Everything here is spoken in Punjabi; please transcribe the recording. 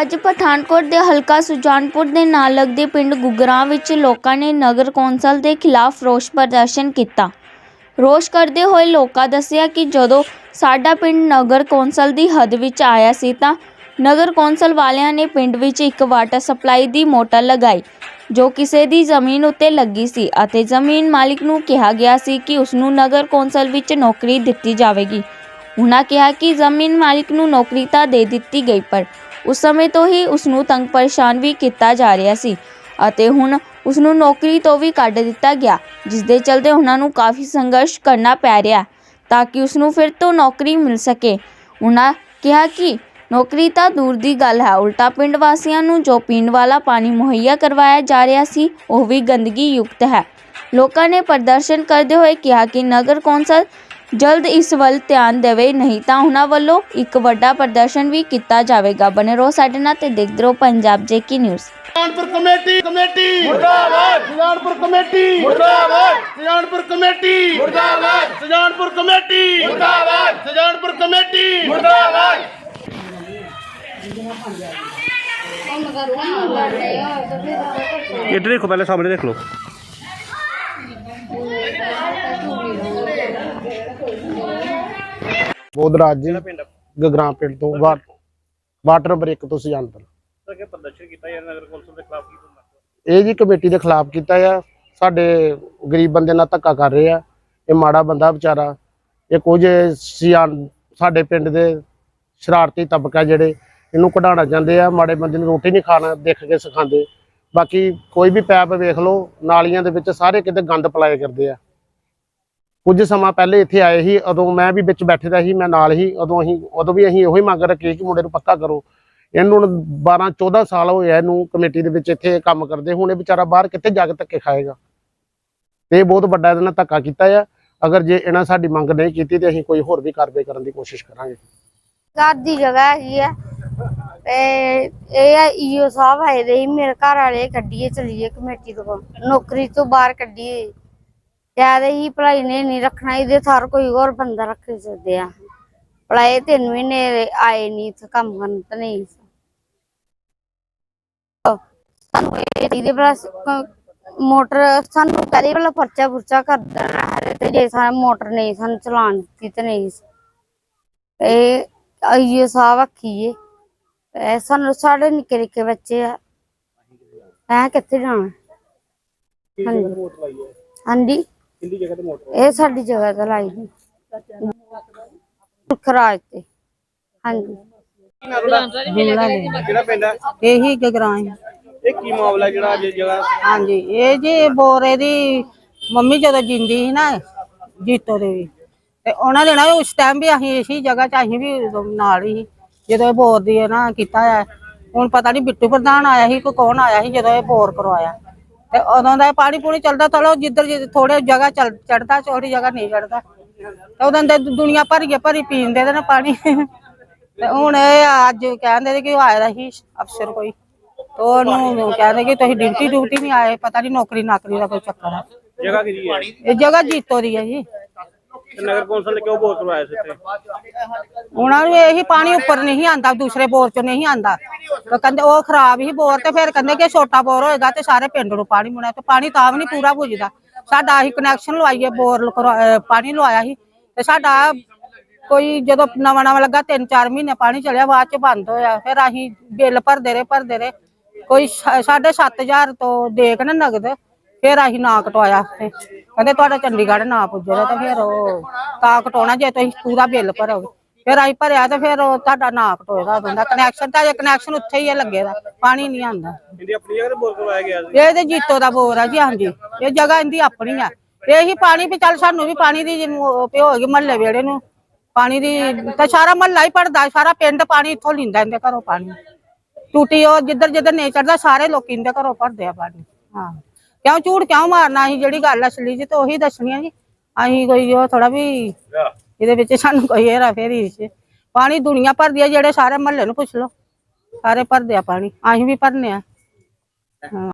ਅੱਜ ਪਠਾਨਕੋਟ ਦੇ ਹਲਕਾ ਸੁਜਾਨਪੁਰ ਦੇ ਨਾਲ ਲੱਗਦੇ ਪਿੰਡ ਗੁਗਰਾਂ ਵਿੱਚ ਲੋਕਾਂ ਨੇ ਨਗਰ ਕੌਂਸਲ ਦੇ ਖਿਲਾਫ ਰੋਸ ਪ੍ਰਦਰਸ਼ਨ ਕੀਤਾ। ਰੋਸ਼ ਕਰਦੇ ਹੋਏ ਲੋਕਾਂ ਦੱਸਿਆ ਕਿ ਜਦੋਂ ਸਾਡਾ ਪਿੰਡ ਨਗਰ ਕੌਂਸਲ ਦੀ ਹੱਦ ਵਿੱਚ ਆਇਆ ਸੀ ਤਾਂ ਨਗਰ ਕੌਂਸਲ ਵਾਲਿਆਂ ਨੇ ਪਿੰਡ ਵਿੱਚ ਇੱਕ ਵਾਟਰ ਸਪਲਾਈ ਦੀ ਮੋਟਰ ਲਗਾਈ, ਜੋ ਕਿਸੇ ਦੀ ਜ਼ਮੀਨ ਉੱਤੇ ਲੱਗੀ ਸੀ ਅਤੇ ਜ਼ਮੀਨ ਮਾਲਿਕ ਨੂੰ ਕਿਹਾ ਗਿਆ ਸੀ ਕਿ ਉਸ ਨੂੰ ਨਗਰ ਕੌਂਸਲ ਵਿੱਚ ਨੌਕਰੀ ਦਿੱਤੀ ਜਾਵੇਗੀ। ਉਹਨਾਂ ਕਿਹਾ ਕਿ ਜ਼ਮੀਨ ਮਾਲਿਕ ਨੂੰ ਨੌਕਰੀ ਤਾਂ ਦੇ ਦਿੱਤੀ ਗਈ, ਪਰ ਉਸ ਸਮੇਂ ਤੋਂ ਹੀ ਉਸ ਨੂੰ ਤੰਗ ਪਰੇਸ਼ਾਨ ਵੀ ਕੀਤਾ ਜਾ ਰਿਹਾ ਸੀ ਅਤੇ ਹੁਣ ਉਸ ਨੂੰ ਨੌਕਰੀ ਤੋਂ ਵੀ ਕੱਢ ਦਿੱਤਾ ਗਿਆ ਜਿਸ ਦੇ ਚਲਦੇ ਉਹਨਾਂ ਨੂੰ ਕਾਫੀ ਸੰਘਰਸ਼ ਕਰਨਾ ਪੈ ਰਿਹਾ ਤਾਂ ਕਿ ਉਸ ਨੂੰ ਫਿਰ ਤੋਂ ਨੌਕਰੀ ਮਿਲ ਸਕੇ। ਉਹਨਾਂ ਕਿਹਾ ਕਿ ਨੌਕਰੀ ਤਾਂ ਦੂਰ ਦੀ ਗੱਲ ਹੈ, ਉਲਟਾ ਪਿੰਡ ਵਾਸੀਆਂ ਨੂੰ ਜੋ ਪੀਣ ਵਾਲਾ ਪਾਣੀ ਮੁਹੱਈਆ ਕਰਵਾਇਆ ਜਾ ਰਿਹਾ ਸੀ, ਉਹ ਵੀ ਗੰਦਗੀ ਯੁਕਤ ਹੈ। ਲੋਕਾਂ ਨੇ ਪ੍ਰਦਰਸ਼ਨ ਕਰਦੇ ਹੋਏ ਕਿਹਾ ਕਿ ਨਗਰ ਕੌਂਸਲ ਜਲਦ ਇਸ ਵੱਲ ਧਿਆਨ ਦੇਵੇ ਨਹੀਂ ਤਾਂ ਉਹਨਾਂ ਵੱਲੋਂ ਇੱਕ ਵੱਡਾ ਪ੍ਰਦਰਸ਼ਨ ਵੀ ਕੀਤਾ ਜਾਵੇਗਾ। ਬਨੇ ਰਹੋ ਸਾਡੇ ਨਾਲ ਤੇ ਦੇਖਦੇ ਰਹੋ ਪੰਜਾਬ ਜੇਕੀ ਨਿਊਜ਼। Sujanpur committee committee. ਮੁਰਦਾਬਾਦ। ਸੁਜਾਨਪੁਰ ਕਮੇਟੀ। ਮੁਰਦਾਬਾਦ। ਸੁਜਾਨਪੁਰ ਕਮੇਟੀ। ਮੁਰਦਾਬਾਦ। ਸੁਜਾਨਪੁਰ ਕਮੇਟੀ। ਮੁਰਦਾਬਾਦ। ਸੁਜਾਨਪੁਰ ਕਮੇਟੀ। ਮੁਰਦਾਬਾਦ। ਇੱਧਰ ਦੇਖੋ ਪਹਿਲੇ ਸਾਹਮਣੇ ਦੇਖ ਲਓ। ਬੋਧਰਾਜ ਜੀ ਗਗਰਾਂ ਪਿੰਡ ਤੋਂ ਵਾ- ਵਾਟਰ ਨੰਬਰ 1 ਤੋਂ ਸੁਜਾਨਪੁਰ। ਸਰ ਕਿ ਪ੍ਰਦਰਸ਼ਨ ਕੀਤਾ ਯਾਰ ਨਗਰ ਕੌਂਸਲ ਦੇ ਖਿਲਾਫ ਕੀ ਕਰਨਾ ਇਹ ਜੀ ਕਮੇਟੀ ਦੇ ਖਿਲਾਫ ਕੀਤਾ ਆ। ਸਾਡੇ ਗਰੀਬ ਬੰਦੇ ਨਾਲ ਧੱਕਾ ਕਰ ਰਹੇ ਆ। ਇਹ ਮਾੜਾ ਬੰਦਾ ਵਿਚਾਰਾ। ਇਹ ਕੁਝ ਸਿਆਣ ਸਾਡੇ ਪਿੰਡ ਦੇ ਸ਼ਰਾਰਤੀ ਤਬਕਾ ਜਿਹੜੇ ਇਹਨੂੰ ਕਢਾਉਣਾ ਚਾਹੁੰਦੇ ਆ। ਮਾੜੇ ਬੰਦੇ ਨੂੰ ਰੋਟੀ ਨਹੀਂ ਖਾਣਾ ਦੇਖ ਕੇ ਸਿਖਾਉਂਦੇ। ਬਾਕੀ ਕੋਈ ਵੀ ਪੈਪ ਵੇਖ ਲਓ ਨਾਲੀਆਂ ਦੇ ਵਿੱਚ ਸਾਰੇ ਕਿਤੇ ਗੰਦ ਪਲਾਏ ਕਰਦੇ ਆ। ਕੁਝ ਸਮਾਂ ਪਹਿਲੇ ਇੱਥੇ ਆਏ ਸੀ, ਉਦੋਂ ਮੈਂ ਵੀ ਵਿੱਚ ਬੈਠੇ ਦਾ ਸੀ, ਮੈਂ ਨਾਲ ਹੀ ਉਦੋਂ ਅਸੀਂ, ਉਦੋਂ ਵੀ ਅਸੀਂ ਇਹੋ ਮੰਗ ਰੱਖੀ ਕਿ ਮੁੰਡੇ ਨੂੰ ਪੱਕਾ ਕਰੋ। ਇਹਨੂੰ 12 14 ਸਾਲ ਹੋਏ ਇਹਨੂੰ ਕਮੇਟੀ ਦੇ ਵਿੱਚ ਇੱਥੇ ਕੰਮ ਕਰਦੇ, ਹੁਣ ਇਹ ਵਿਚਾਰਾ ਬਾਹਰ ਕਿੱਥੇ ਜਾ ਕੇ ਧੱਕੇ ਖਾਏਗਾ? ਤੇ ਬਹੁਤ ਵੱਡਾ ਇਹਦੇ ਨਾਲ ਧੱਕਾ ਕੀਤਾ ਆ। ਅਗਰ ਜੇ ਇਹਨਾਂ ਸਾਡੀ ਮੰਗ ਨਹੀਂ ਕੀਤੀ ਤੇ ਅਸੀਂ ਕੋਈ ਹੋਰ ਵੀ ਕਾਰਵਾਈ ਕਰਨ ਦੀ ਕੋਸ਼ਿਸ਼ ਕਰਾਂਗੇ। ਘਰ ਦੀ ਜਗ੍ਹਾ ਹੈਗੀ ਆ। ਤੇ ਇਹ ਈਓ ਸਾਹਿਬ ਆਏ ਦੇ ਮੇਰੇ ਘਰ ਵਾਲੇ ਕੱਢੀਏ, ਚਲੀਏ ਕਮੇਟੀ ਤੋਂ, ਨੌਕਰੀ ਤੋਂ ਬਾਹਰ ਕੱਢੀਏ। ਜ਼ਿਆਦਾ ਹੀ ਭਲਾਈ ਨੇ ਨਹੀਂ ਰੱਖਣਾ ਇਹਦੇ ਥਾਰ ਕੋਈ ਹੋਰ ਬੰਦਾ ਰੱਖ ਸਕਦੇ ਆ। ਭਲਾਈ ਤਿੰਨ ਮਹੀਨੇ ਆਏ ਨਹੀਂ ਇੱਥੇ ਕੰਮ ਕਰਨ ਤਾਂ ਨਹੀਂ। ਸਾਨੂੰ ਇਹ ਇਹਦੇ ਪਲਸ ਮੋਟਰ ਸਾਨੂੰ ਕਦੇ ਵਾਲਾ ਪਰਚਾ ਪੁਰਚਾ ਕਰ ਦੇਣਾ ਹੈ ਤੇ ਜੇ ਸਾਨੂੰ ਮੋਟਰ ਨਹੀਂ ਸਾਨੂੰ ਚਲਾਉਣ ਦਿੱਤੀ ਤੇ ਨਹੀਂ। ਇਹ ਆਈਏ ਸਾਹ ਰੱਖੀਏ। ਇਹ ਸਾਨੂੰ ਸਾਡੇ ਨਿੱਕੇ ਨਿੱਕੇ ਬੱਚੇ ਆ। ਐ ਕਿੱਥੇ ਜਾਣਾ? ਹਾਂਜੀ। ਹਾਂਜੀ। ਕਿੰਦੀ ਜਗ੍ਹਾ ਤੇ ਮੋਟਰ ਇਹ ਸਾਡੀ ਜਗ੍ਹਾ ਤੇ ਲਾਈ ਸੀ। ਖਰਾਜ ਤੇ। ਹਾਂਜੀ। ਕਿਹੜਾ ਪਿੰਡ ਹੈ ਇਹੀ ਗਗਰਾਂ ਇਹ ਕੀ ਮਾਮਲਾ ਜਿਹੜਾ ਅੱਜ ਜਗ੍ਹਾ? ਹਾਂਜੀ ਇਹ ਜੀ ਬੋਰੇ ਦੀ ਮੰਮੀ ਜਦੋਂ ਜਿੰਦੀ ਸੀ ਨਾ ਜੀਤੋ ਦੇ ਵੀ ਤੇ ਉਹਨਾਂ ਦੇ ਨਾਲ ਉਸ ਟਾਈਮ ਵੀ ਅਸੀਂ ਇਸੀ ਜਗ੍ਹਾ 'ਚ ਅਸੀਂ ਵੀ ਉਦੋਂ ਨਾਲ ਹੀ ਸੀ। ਜਦੋਂ ਇਹ ਬੋਰ ਦੀ ਇਹ ਨਾ ਕੀਤਾ ਹੈ ਹੁਣ ਪਤਾ ਨਹੀਂ ਬਿੱਟੂ ਪ੍ਰਧਾਨ ਆਇਆ ਸੀ ਕੋਈ ਕੌਣ ਆਇਆ ਸੀ ਜਦੋਂ ਇਹ ਬੋਰ ਕਰਵਾਇਆ। ਤੇ ਉਦੋਂ ਦਾ ਪਾਣੀ ਪੂਣੀ ਚੱਲਦਾ ਥੋੜਾ ਜਿੱਧਰ ਥੋੜੇ ਜਗ੍ਹਾ ਚੜਦਾ ਛੋਟੀ ਜਗ੍ਹਾ ਨਹੀਂ ਚੜਦਾ ਤੇ ਉਦੋਂ ਦੇ ਦੁਨੀਆ ਭਰੀ ਕੇ ਭਰੀ ਪੀਣ ਦੇ ਨਾ ਪਾਣੀ। ਤੇ ਹੁਣ ਇਹ ਅੱਜ ਕਹਿੰਦੇ ਕਿ ਉਹ ਆਇਆ ਸੀ ਅਫਸਰ ਕੋਈ। ਤੇ ਉਹਨੂੰ ਕਹਿੰਦੇ ਕਿ ਤੁਸੀਂ ਡਿਊਟੀ ਡਿਊਟੀ ਨਹੀਂ ਆਏ ਪਤਾ ਨਹੀਂ ਨੌਕਰੀ ਨਾਕਰੀ ਦਾ ਕੋਈ ਚੱਕਰ ਹੈ ਜਗ੍ਹਾ ਕਿਹਦੀ ਹੈ ਇਹ ਜਗ੍ਹਾ ਜੀਤੋ ਦੀ ਹੈ ਜੀ। ਨਗਰ ਕੌਂਸਲ ਨੇ ਕਿਉਂ ਬੋਰ ਕਰਵਾਇਆ ਸੀ ਉਹਨਾਂ ਨੂੰ ਇਹੀ ਪਾਣੀ ਉੱਪਰ ਨਹੀਂ ਆਂਦਾ ਦੂਸਰੇ ਬੋਰ ਚੋਂ ਨਹੀਂ ਆਂਦਾ ਤੇ ਕਹਿੰਦੇ ਉਹ ਖਰਾਬ ਹੀ ਬੋਰ ਤੇ ਫਿਰ ਕਹਿੰਦੇ ਕਿ ਛੋਟਾ ਬੋਰ ਹੋਏਗਾ ਤੇ ਸਾਰੇ ਪਿੰਡ ਨੂੰ ਪਾਣੀ ਮੁਣਾ ਤੇ ਪਾਣੀ ਤਾਂ ਵੀ ਨਹੀਂ ਪੂਰਾ ਪੁੱਜਦਾ ਸਾਡਾ ਅਸੀਂ ਕਨੈਕਸ਼ਨ ਲਵਾਈਏ, ਬੋਰ ਪਾਣੀ ਲਵਾਇਆ ਸੀ ਤੇ ਸਾਡਾ ਕੋਈ ਜਦੋਂ ਨਵਾਂ ਨਵਾਂ ਲੱਗਾ 3-4 ਮਹੀਨੇ ਪਾਣੀ ਚਲਿਆ ਬਾਅਦ ਚ ਬੰਦ ਹੋਇਆ। ਫਿਰ ਅਸੀਂ ਬਿੱਲ ਭਰਦੇ ਰਹੇ ਭਰਦੇ ਰਹੇ। ਕੋਈ 7.5000 ਤੋਂ ਦੇ ਕੇ ਨਾ ਨਗਦ, ਫਿਰ ਅਸੀਂ ਨਾ ਕਟਵਾਇਆ ਤੇ ਕਹਿੰਦੇ ਤੁਹਾਡਾ ਚੰਡੀਗੜ੍ਹ ਨਾ ਪੁੱਜੇਗਾ ਤੇ ਫਿਰ ਉਹ ਤਾਂ ਕਟਾਉਣਾ ਜੇ ਤੁਸੀਂ ਪੂਰਾ ਬਿੱਲ ਭਰੋਗੇ। ਫਿਰ ਅਸੀਂ ਭਰਿਆ ਤੇ ਫਿਰ ਉਹ ਤੁਹਾਡਾ ਨਾ ਕਟੋਏਗਾ ਬੰਦਾ। ਕਨੈਕਸ਼ਨ ਤਾਂ ਜੇ ਕਨੈਕਸ਼ਨ ਉੱਥੇ ਹੀ ਹੈ ਲੱਗੇਦਾ ਪਾਣੀ ਨਹੀਂ ਆਉਂਦਾ। ਇਹਦੀ ਆਪਣੀ ਜਗ੍ਹਾ ਤੇ ਬੋਰ ਕਰਵਾਇਆ ਗਿਆ ਸੀ? ਇਹ ਤੇ ਜੀਤੋ ਦਾ ਬੋਰ ਆ ਜੀ ਹਾਂਜੀ। ਇਹ ਜਗ੍ਹਾ ਇਹਦੀ ਆਪਣੀ ਆ। ਇਹੀ ਪਾਣੀ ਵੀ ਚੱਲ ਸਾਨੂੰ ਵੀ ਪਾਣੀ ਦੀ ਪਿਓ ਹੋ ਗਈ ਮਹੱਲੇ ਵੇੜੇ ਨੂੰ। ਪਾਣੀ ਦੀ ਤਾਂ ਸਾਰਾ ਮਹੱਲਾ ਹੀ ਪੜਦਾ ਸਾਰਾ ਪਿੰਡ ਪਾਣੀ ਇੱਥੋਂ ਲਿੰਦਾ ਇਹਦੇ ਘਰੋਂ ਪਾਣੀ। ਟੂਟੀ ਉਹ ਜਿੱਧਰ ਜਿੱਧਰ ਨਹੀਂ ਚੜਦਾ ਸਾਰੇ ਲੋਕੀ ਇਹਦੇ ਘਰੋਂ ਭਰਦੇ ਆ ਪਾਣੀ। ਹਾਂ। ਕਿਉਂ ਝੂਠ ਕਿਉਂ ਮਾਰਨਾ ਅਸੀਂ ਜਿਹੜੀ ਗੱਲ ਅਸਲੀ ਜੀ ਤੇ ਉਹੀ ਦੱਸਣੀ ਆ ਜੀ। ਅਸੀਂ ਕੋਈ ਉਹ ਥੋੜਾ ਵੀ ਇਹਦੇ ਵਿੱਚ ਸਾਨੂੰ ਕੋਈ ਹੈਰਾ ਫੇਰੀ ਸੀ ਪਾਣੀ ਦੁਨੀਆ ਭਰਦੀ ਆ, ਜਿਹੜੇ ਸਾਰੇ ਮਹੱਲੇ ਨੂੰ ਪੁੱਛ ਲਓ। ਸਾਰੇ ਭਰਦੇ ਆ ਪਾਣੀ। ਅਸੀਂ ਵੀ ਭਰਨੇ ਆ। ਹਾਂ।